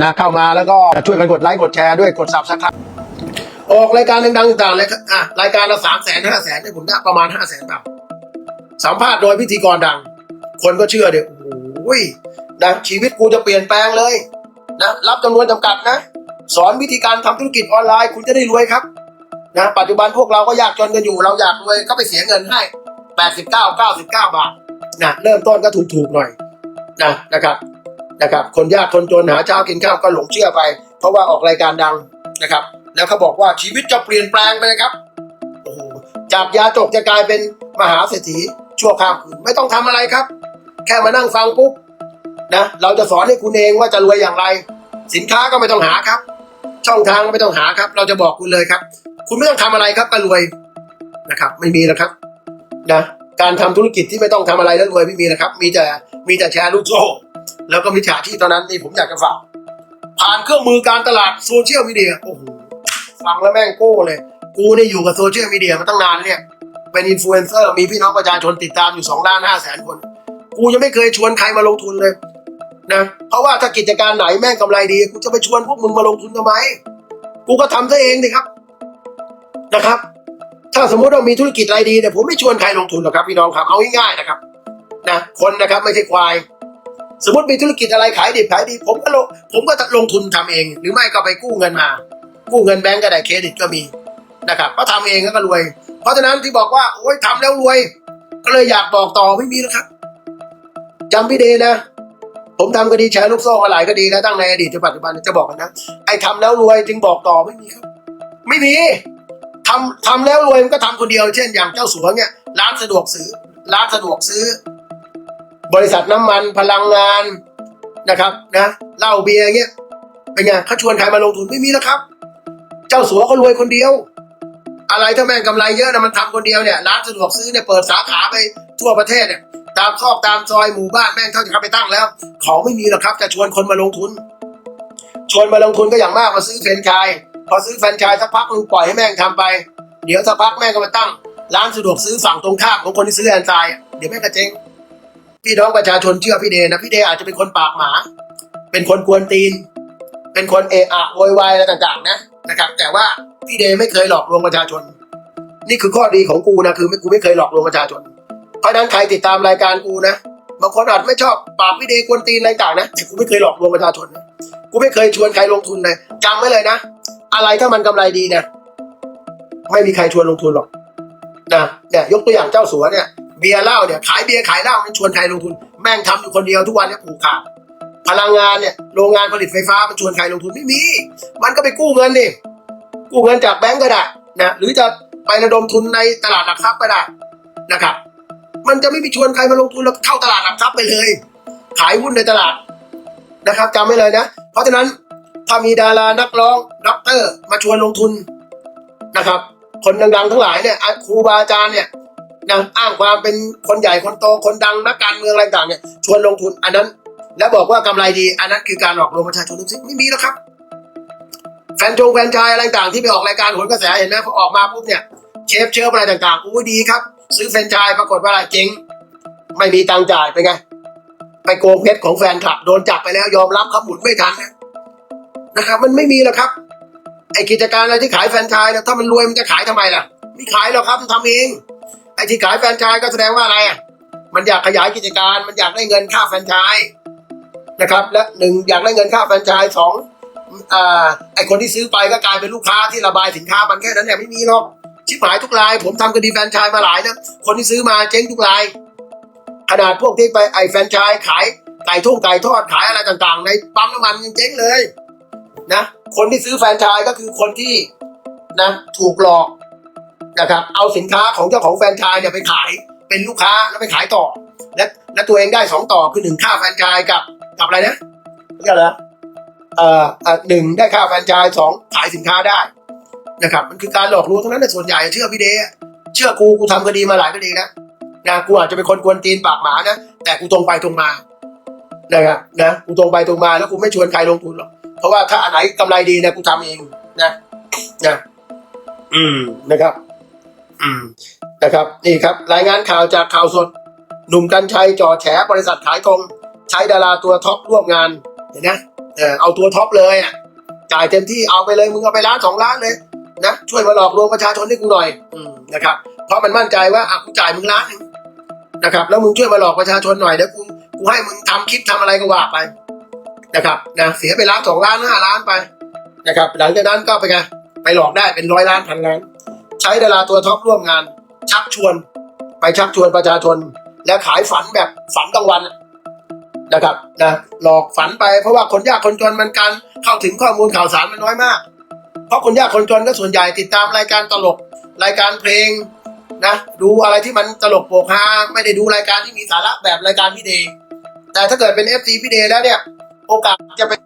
นะเข้ามาแล้วก็ช่วยกันกดไลค์กดแชร์ด้วยกดซับสไครต์ออกรายการดังๆต่างๆเลยครับอะรายการละสามแสนห้าแสนได้ผมได้ประมาณห้าแสนบาทสัมภาษณ์โดยพิธีกรดัง คนก็เชื่อเดี๋ยวโอ้ยนะชีวิตกูจะเปลี่ยนแปลงเลยนะรับจำนวนจำกัดนะ สอนวิธีการทำธุรกิจออนไลน์คุณจะได้รวยครับนะปัจจุบันพวกเราก็ยากจนกันอยู่เราอยากรวยก็ไปเสียเงินให้แปดสิบเก้าเก้าสิบเก้าบาทนะเริ่มต้นก็ถูกๆหน่อยนะนะครับ นะครับ คนยากคนจนหาเช้ากินข้าวก็หลงเชื่อไป เพราะว่าออกรายการดังนะครับ แล้วเขาบอกว่าชีวิตจะเปลี่ยนแปลงไปเลยครับโอ้โหจากยาจกจะกลายเป็นมหาเศรษฐีชั่วข้ามคืนไม่ต้องทำอะไรครับ แค่มานั่งฟังปุ๊บนะเราจะสอนให้คุณเองว่าจะรวยอย่างไร สินค้าก็ไม่ต้องหาครับ ช่องทางก็ไม่ต้องหาครับ เราจะบอกคุณเลยครับ คุณไม่ต้องทำอะไรครับก็รวยนะครับ ไม่มีแล้วครับนะการทำธุรกิจที่ไม่ต้องทำอะไรแล้วรวยไม่มีนะครับ มีแต่มีแต่แชร์ลูกโซ่ แล้วก็มิจฉาชีพเท่านั้นนี่ผมอยากจะฝากผ่านเครื่องมือการตลาดโซเชียลมีเดียโอ้โหฟังแล้วแม่งโก้เลย กูนี่อยู่กับโซเชียลมีเดียมาตั้งนานแล้วเนี่ย เป็นอินฟลูเอนเซอร์มีพี่น้องประชาชนติดตามอยู่สองล้านห้าแสนคน กูยังไม่เคยชวนใครมาลงทุนเลยนะเพราะว่าถ้ากิจการไหนแม่งกำไรดี กูจะไปชวนพวกมึงมาลงทุนทำไม กูก็ทำซะเองดิครับนะครับ ถ้าสมมติเรามีธุรกิจอะไรดีเนี่ยผมไม่ชวนใครลงทุนหรอกครับพี่น้องครับเอาง่ายๆนะครับนะคนนะครับไม่ใช่ควาย สมมติมีธุรกิจอะไรขายดิบขายดี ผมก็ลงผมก็ลงทุนทำเอง หรือไม่ก็ไปกู้เงินมา กู้เงินแบงก์ก็ได้เครดิตก็มีนะครับก็ทำเองก็รวย เพราะฉะนั้นที่บอกว่าโอ้ยทำแล้วรวย ก็เลยอยากบอกต่อไม่มีแล้วครับจำพี่เดนะ ผมทำคดีแชร์ลูกโซ่มาหลายคดีนะตั้งในอดีตจนปัจจุบันจะบอกกันนะไอ้ทำแล้วรวยจึงบอกต่อไม่มีครับ ไม่มีทำทำแล้วรวยมันก็ทำคนเดียว เช่นอย่างเจ้าสัวเนี่ยร้านสะดวกซื้อร้านสะดวกซื้อ บริษัทน้ำมันพลังงานนะครับนะเหล้าเบียร์เงี้ยเป็นไงเขาชวนใครมาลงทุนไม่มีแล้วครับ เจ้าสัวเขารวยคนเดียว อะไรถ้าแม่งกำไรเยอะนะมันทำคนเดียวเนี่ยร้านสะดวกซื้อเนี่ยเปิดสาขาไปทั่วประเทศเนี่ยตามซอกตามซอยหมู่บ้านแม่งเท่าจะเข้าไปตั้งแล้ว ของไม่มีหรอกครับจะชวนคนมาลงทุน ชวนมาลงทุนก็อย่างมากมาซื้อแฟรนไชส์พอซื้อแฟรนไชส์สักพักนึงปล่อยให้แม่งทำไป เดี๋ยวสักพักแม่งก็มาตั้ง ร้านสะดวกซื้อฝั่งตรงข้ามของคนที่ซื้อแฟรนไชส์เดี๋ยวแม่งก็เจ๊ง พี่น้องประชาชนเชื่อพี่เดนะพี่เดอาจจะเป็นคนปากหมา เป็นคนกวนตีน เป็นคนเอะอะโวยวายอะไรต่างๆ นะนะครับ แต่ว่าพี่เดไม่เคยหลอกลวงประชาชน นี่คือข้อดีของกูนะคือไม่กูไม่เคยหลอกลวงประชาชน เพราะนั้นใครติดตามรายการกูนะบางคนอาจไม่ชอบปากพี่เดกวนตีนอะไรต่างนะแต่กูไม่เคยหลอกลวงประชาชนนะกูไม่เคยชวนใครลงทุนเลยจำไว้เลยนะ อะไรถ้ามันกำไรดีนะไม่มีใครชวนลงทุนหรอกนะเนี่ยยกตัวอย่างเจ้าสัวเนี่ย เบียร์เหล้าเนี่ยขายเบียร์ขายเหล้ามันชวนใครลงทุน แม่งทำอยู่คนเดียวทุกวันเนี่ยผูกขาดพลังงานเนี่ยโรงงานผลิตไฟฟ้ามันชวนใครลงทุนไม่มี มันก็ไปกู้เงินดิกู้เงินจากแบงก์ก็ได้นะหรือจะไประดมทุนในตลาดหลักทรัพย์ก็ได้นะครับ มันจะไม่มีชวนใครมาลงทุนแล้วเข้าตลาดหลักทรัพย์ไปเลย ขายหุ้นในตลาดนะครับจำไว้เลยนะ เพราะฉะนั้นถ้ามีดารานักร้องด็อกเตอร์มาชวนลงทุนนะครับ คนดังๆทั้งหลายเนี่ยอะครูบาอาจารย์เนี่ย นะอ้างความเป็นคนใหญ่คนโตคนดังนักการเมืองอะไรต่างเนี่ยชวนลงทุนอันนั้น แล้วบอกว่ากำไรดี อันนั้นคือการหลอกลวงประชาชนทั้งสิ้นไม่มีแล้วครับ แฟนจงแฟนชายอะไรต่างที่ไปออกรายการโหนกระแสเห็นไหมพอออกมาปุ๊บเนี่ยเชฟเชิฟอะไรต่างๆอู้ดีครับ ซื้อแฟนชายปรากฏว่าอะไรเจ๊งไม่มีตังจ่ายไปนไงไปโกงเพชรของแฟนคลับโดนจับไปแล้วยอมรับครับหมุนไม่ทันนะครับ มันไม่มีแล้วครับไอกิจการอะไรที่ขายแฟนชายเนี่ยถ้ามันรวยมันจะขายทำไมล่ะ ไม่ขายหรอกครับมันทำเอง ไอ้ที่ขายแฟรนไชส์ก็แสดงว่าอะไรอะมันอยากขยายกิจการ มันอยากได้เงินค่าแฟรนไชส์นะครับ และหนึ่งอยากได้เงินค่าแฟรนไชส์สองอ่าไอ้คนที่ซื้อไปก็กลายเป็นลูกค้าที่ระบายสินค้ามันแค่นั้นเนี่ยไม่มีหรอกชิบหายทุกราย ผมทำคดีแฟรนไชส์มาหลายนะคนที่ซื้อมาเจ๊งทุกรายขนาดพวกที่ไปไอ้แฟรนไชส์ขายไก่ทุ่งไก่ทอดขายอะไรต่างๆ ในปั๊มน้ำมันยังเจ๊งเลยนะคนที่ซื้อแฟรนไชส์ก็คือคนที่นะถูกหลอก นะครับ เอาสินค้าของเจ้าของแฟรนไชส์เนี่ยไปขายเป็นลูกค้าแล้วไปขายต่อ และและตัวเองได้สองต่อคือหนึ่งค่าแฟรนไชส์กับกับอะไรนะเรียกอะไรนะเอ่อหนึ่งได้ค่าแฟรนไชส์สองขายสินค้าได้นะครับ มันคือการหลอกลวงทั้งนั้นนะส่วนใหญ่เชื่อพี่เดชเชื่อกูกูทำคดีมาหลายคดีนะนะกูอาจจะเป็นคนกวนตีนปากหมานะแต่กูตรงไปตรงมานะครับนะกูตรงไปตรงมาแล้วกูไม่ชวนใครลงทุนหรอกเพราะว่าถ้าอันไหนกำไรดีนี่ยกูทำเองนะนะอืมนะครับ นะครับนี่ครับรายงานข่าวจากข่าวสด หนุ่มกัญชัยจ่อแฉบริษัทขายตรงใช้ดาราตัวท็อปร่วมงานเห็นนะเออเอาตัวท็อปเลยอะจ่ายเต็มที่เอาไปเลยมึงเอาไปล้านสองล้านเลยนะช่วยมาหลอกลวงประชาชนให้กูหน่อยอนะครับเพราะมันมั่นใจว่าอะกูจ่ายมึงล้านนะครับ แล้วมึงช่วยมาหลอกประชาชนหน่อยเดี๋ยวกูกูให้มึงทำคลิปทำอะไรก็ว่าไปนะครับนะเสียไปล้านสองล้านห้าล้านไปนะครับ หลังจากนั้นก็ไปไงไปหลอกได้เป็นร้อยล้านพันล้าน ใช้ดาราตัวท็อปร่วมงาน ชักชวน ไปชักชวนประชาชน และขายฝันแบบฝันกลางวันนะครับนะหลอกฝันไปเพราะว่าคนยากคนจนมันการเข้าถึงข้อมูลข่าวสารมันน้อยมาก เพราะคนยากคนจนก็ส่วนใหญ่ติดตามรายการตลกรายการเพลงนะดูอะไรที่มันตลกโปกฮาไม่ได้ดูรายการที่มีสาระแบบรายการพี่เดย์แต่ถ้าเกิดเป็น FC พี่เดย์แล้วเนี่ย โอกาสจะเป็น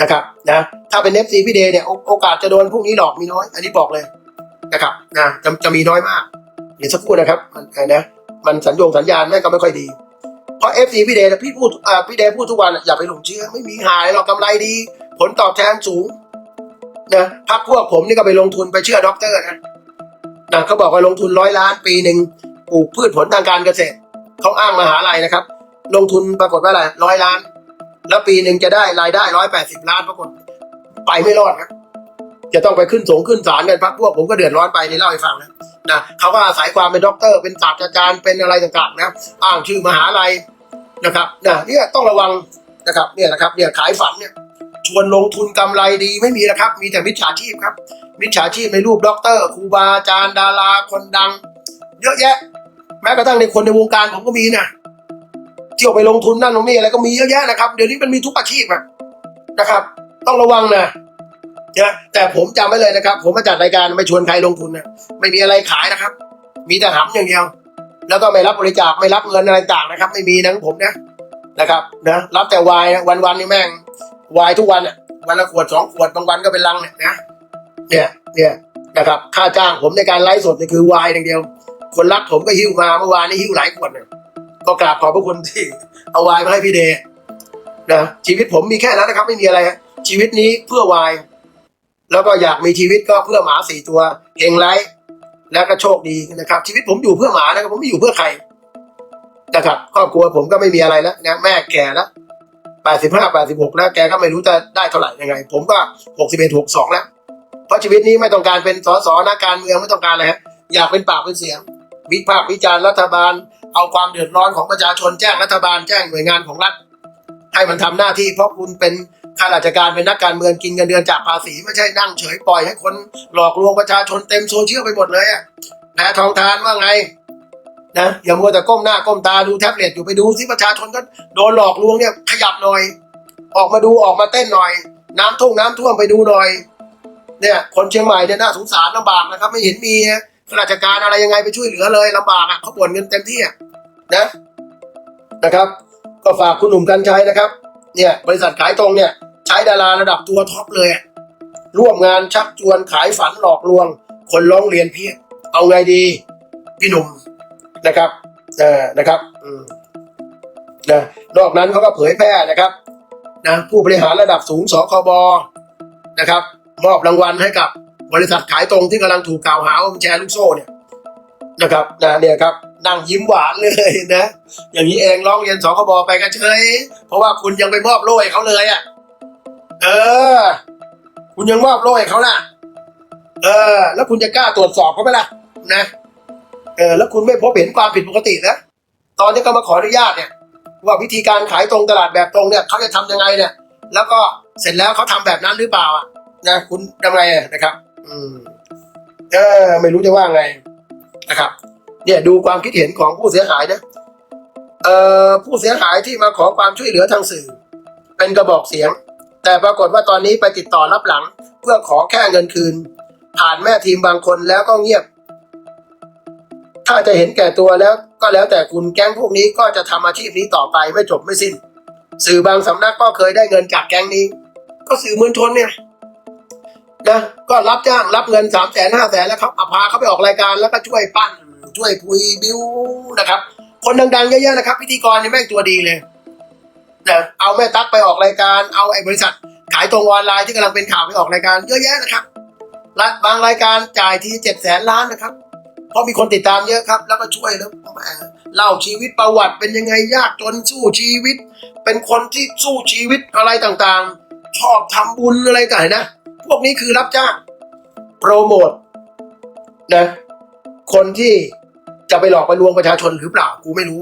นะครับนะถ้าเป็น FC พี่เดย์เนี่ยโอกาสจะโดนพวกนี้หลอกมีน้อย อันนี้บอกเลย นะครับนะจะจะมีน้อยมาก เดี๋ยวสักครู่นะครับ มันนะมันสัญญงสัญญาณแม่ก็ไม่ค่อยดี เพราะ FC พี่เดย์พี่พูดอ่าพี่เดย์พูดทุกวันอย่าไปหลงเชื่อไม่มีหายหรอกกำไรดี ผลตอบแทนสูงนะพักพวกผมนี่ก็ไปลงทุนไปเชื่อด็อกเตอร์นะนะเขาบอกว่าลงทุนร้อยล้านปีหนึ่งปลูกพืชผลทางการเกษตรเขาอ้างมหาลัยนะครับ ลงทุนปรากฏว่าอะไรร้อยล้าน แล้วปีหนึ่งจะได้รายได้ร้อยแปดสิบล้านปรากฏไปไม่รอดครับ จะต้องไปขึ้นสงขึ้นศาลกันพักพวกผมก็เดือดร้อนไปนี่เล่าให้ฟังนะนะเขาก็อาศัยความเป็นด็อกเตอร์เป็นศาสตราจารย์เป็นอะไรต่างๆนะอ้างชื่อมหาลัยนะครับนะเนี่ยต้องระวังนะครับเนี่ยนะครับเนี่ยขายฝันเนี่ยชวนลงทุนกำไรดีไม่มีนะครับ มีแต่มิจฉาชีพครับ มิจฉาชีพในรูปด็อกเตอร์ครูบาอาจารย์ดาราคนดัง เยอะแยะ แม้กระทั่งในคนในวงการผมก็มีนะเที่ยวไปลงทุนนั่นตรงนี้อะไรก็มีเยอะแยะนะครับ เดี๋ยวนี้มันมีทุกอาชีพนะครับ ต้องระวังนะ นะแต่ผมจำไว้เลยนะครับ ผมมาจัดรายการไม่ชวนใครลงทุนนะไม่มีอะไรขายนะครับ มีแต่หำอย่างเดียว แล้วก็ไม่รับบริจาคไม่รับเงินอะไรต่างนะครับ ไม่มีนะผมนะนะครับนะรับแต่วายนะวันวันนี่แม่งวายทุกวันอะวันละขวดสองขวดบางวันก็เป็นลังเนี่ยนะเนี่ยเนี่ยนะครับค่าจ้างผมในการไลฟ์สดนี่คือวายอย่างเดียว คนรักผมก็หิ้วมาเมื่อวานนี้หิ้วหลายขวดเนี่ยก็กราบขอบพระคุณที่เอาวายมาให้พี่เดนะชีวิตผมมีแค่นั้นนะครับ ไม่มีอะไร ชีวิตนี้เพื่อวาย แล้วก็อยากมีชีวิตก็เพื่อหมาสี่ตัวเฮงไลฟ์แล้วก็โชคดีนะครับ ชีวิตผมอยู่เพื่อหมานะครับผมไม่อยู่เพื่อใครนะครับครอบครัวผมก็ไม่มีอะไรแล้วนะแม่แก่แล้วแปดสิบห้าแปดสิบหกแล้วแกก็ไม่รู้จะได้เท่าไหร่ยังไง ผมก็หกสิบเอ็ดหกสองแล้วเพราะชีวิตนี้ไม่ต้องการเป็นสสนักการเมืองไม่ต้องการอะไรฮะอยากเป็นปากเป็นเสียง วิพากษ์วิจารณ์รัฐบาล เอาความเดือดร้อนของประชาชนแจ้งรัฐบาลแจ้งหน่วยงานของรัฐ ให้มันทำหน้าที่เพราะคุณเป็นข้าราชการเป็นนักการเมืองกินเงินเดือนจากภาษี ไม่ใช่นั่งเฉยปล่อยให้คนหลอกลวงประชาชนเต็มโซเชียลไปหมดเลยอะแพ้ทองทานว่าไงนะอย่ามัวแต่ก้มหน้าก้มตาดูแท็บเล็ตอยู่ไปดูสิประชาชนก็โดนหลอกลวงเนี่ยขยับหน่อย ออกมาดูออกมาเต้นหน่อย น้ำท่วมน้ำท่วมไปดูหน่อย เนี่ย คนเชียงใหม่เนี่ยน่าสงสารลำบากนะครับ ไม่เห็นมีข้าราชการอะไรยังไงไปช่วยเหลือเลยลำบากอะเขาบ่นเงินเต็มที่อะนะนะครับ ก็ฝากคุณหนุ่มกัญชัยนะครับ เนี่ยบริษัทขายตรงเนี่ยใช้ดาราระดับตัวท็อปเลย ร่วมงานชักชวนขายฝันหลอกลวง คนร้องเรียนเพียบเอาไงดี พี่หนุ่มนะครับเออนะครับอืมนะนอกนั้นเขาก็เผยแพร่นะครับนะผู้บริหารระดับสูงสคบนะครับ มอบรางวัลให้กับบริษัทขายตรงที่กำลังถูกกล่าวหาว่าแชร์ลูกโซ่เนี่ยนะครับนะเนี่ยครับ นั่งยิ้มหวานเลยนะ อย่างนี้เองร้องเรียนสคบไปก็เฉยเพราะว่าคุณยังไปมอบโล่ให้เขาเลยอะ เออ คุณยังมอบโล่ให้เขาน่ะ เออ แล้วคุณจะกล้าตรวจสอบเขาไหมล่ะ นะ เออ แล้วคุณไม่พบเห็นความผิดปกตินะตอนที่เขามาขออนุญาตเนี่ย ว่าวิธีการขายตรงตลาดแบบตรงเนี่ยเขาจะทำยังไงเนี่ย แล้วก็เสร็จแล้วเขาทำแบบนั้นหรือเปล่าอะนะคุณทำไงนะครับ อืมเออ ไม่รู้จะว่าไงนะครับ เนี่ยดูความคิดเห็นของผู้เสียหายนะเอ่อผู้เสียหายที่มาขอความช่วยเหลือทางสื่อ เป็นกระบอกเสียง แต่ปรากฏว่าตอนนี้ไปติดต่อรับหลัง เพื่อขอแค่เงินคืน ผ่านแม่ทีมบางคนแล้วก็เงียบ ถ้าจะเห็นแก่ตัวแล้วก็แล้วแต่คุณแก๊งพวกนี้ก็จะทำอาชีพนี้ต่อไปไม่จบไม่สิ้น สื่อบางสำนักก็เคยได้เงินจากแก๊งนี้ ก็สื่อมวลชนเนี่ยนะก็รับจ้างรับเงินสามแสนห้าแสนแล้วครับเอาพาเขาไปออกรายการแล้วก็ช่วยปั้น ช่วยคุยบิวนะครับ คนดังๆเยอะๆนะครับ พิธีกรนี่แม่งตัวดีเลยนะเอาแม่ตั๊กไปออกรายการ เอาไอ้บริษัท ขายตรงออนไลน์ที่กำลังเป็นข่าวไปออกรายการเยอะแยะนะครับและบางรายการจ่ายทีเจ็ดแสนล้านนะครับ เพราะมีคนติดตามเยอะครับ แล้วก็ช่วยแล้วเล่าชีวิตประวัติเป็นยังไงยากจนสู้ชีวิต เป็นคนที่สู้ชีวิตอะไรต่างๆ ชอบทำบุญอะไรกันนะ พวกนี้คือรับจ้างโปรโมทนะคนที่ จะไปหลอกไปลวงประชาชนหรือเปล่ากูไม่รู้